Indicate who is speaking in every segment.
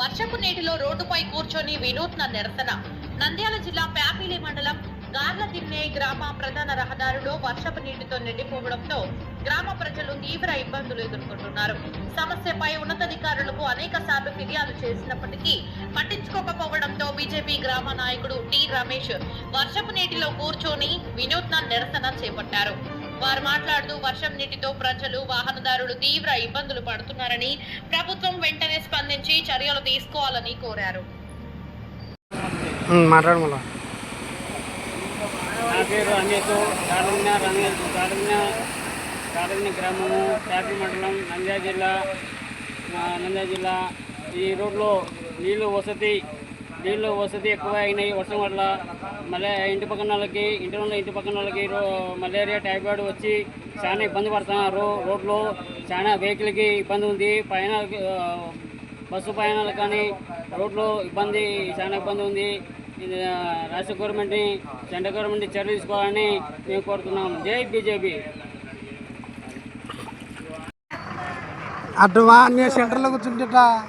Speaker 1: వర్షపు నీటిలో రోడ్డుపై కూర్చొని వినూత్న నిరసన. నంద్యాల జిల్లా ప్యాపిలి మండలం గార్లదిన్నె గ్రామ ప్రధాన రహదారిలో వర్షపు నీటితో నిండిపోవడంతో గ్రామ ప్రజలు తీవ్ర ఇబ్బందులు ఎదుర్కొంటున్నారు. సమస్యపై ఉన్నతాధికారులకు అనేక సార్లు ఫిర్యాదు చేసినప్పటికీ పట్టించుకోకపోవడంతో బీజేపీ గ్రామ నాయకుడు టి రమేష్ వర్షపు నీటిలో కూర్చొని వినూత్న నిరసన చేపట్టారు. వారు మాట్లాడుతూ వర్షం నీటితో ప్రజలు వాహనదారులు తీవ్ర ఇబ్బందులు పడుతున్నారని ప్రభుత్వం వెంటనే స్పందించి చర్యలు తీసుకోవాలని కోరారు.
Speaker 2: మాట్లాడు మళ్ళా
Speaker 3: నా పేరు అనిత్ కాడమిన రంగేష్ కాడమిన కాడమిన గ్రామము ట్యాపి మండలం నంద్యాల జిల్లా నంద్యాల జిల్లా. ఈ రోడ్లో నీళ్ళు వసతి నీళ్ళు వసతి ఎక్కువ అయినాయి. వర్షం వల్ల మళ్ళీ ఇంటి పక్కన వాళ్ళకి ఇంటి ఉన్న ఇంటి పక్కన వాళ్ళకి రో- మలేరియా టైఫాయిడ్ వచ్చి చాలా ఇబ్బంది పడుతున్నారు. రోడ్లో చాలా వెహికల్కి ఇబ్బంది ఉంది. పైన బస్సు ప్రయాణాలు కానీ రోడ్లో ఇబ్బంది చాలా ఇబ్బంది ఉంది. రాష్ట్ర గవర్నమెంట్ని సెంట్రల్ గవర్నమెంట్ చర్య తీసుకోవాలని మేము కోరుతున్నాం. జై బీజేపీ.
Speaker 2: అటు వా సెంటర్లో కూర్చుంటా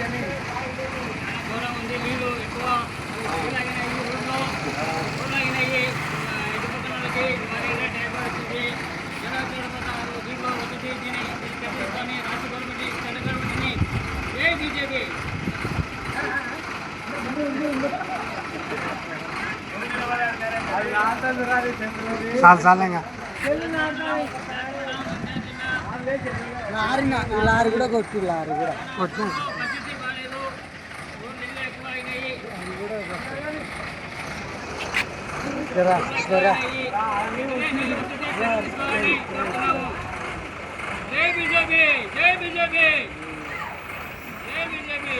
Speaker 3: దూరం ఉంది. నీళ్ళు ఎక్కువ ఊళ్ళగినాయి రోడ్లో ఊళ్ళగినాయి ఇంటి పక్కన వాళ్ళకి మలేరియా టైఫాయిడ్ వచ్చింది జనాలు చూడబోతున్నారు దీంట్లో వచ్చి దీన్ని చర్య తీసుకొని రాష్ట్ర గవర్నమెంట్ సెంట్రల్ గవర్నమెంట్ని జై బీజేపీ?
Speaker 2: చాలు చాలే ఇంకా.
Speaker 4: లారీ కూడా కొట్టి లారీ కూడా.
Speaker 2: కొట్టు
Speaker 3: పరిస్థితి బాగాలేదు రోడ్లు ఇల్లు ఎక్కువ అయినాయి
Speaker 4: జరా జరా
Speaker 3: జై బీజేపీ జై బీజేపీ జై బీజేపీ జై బీజేపీ.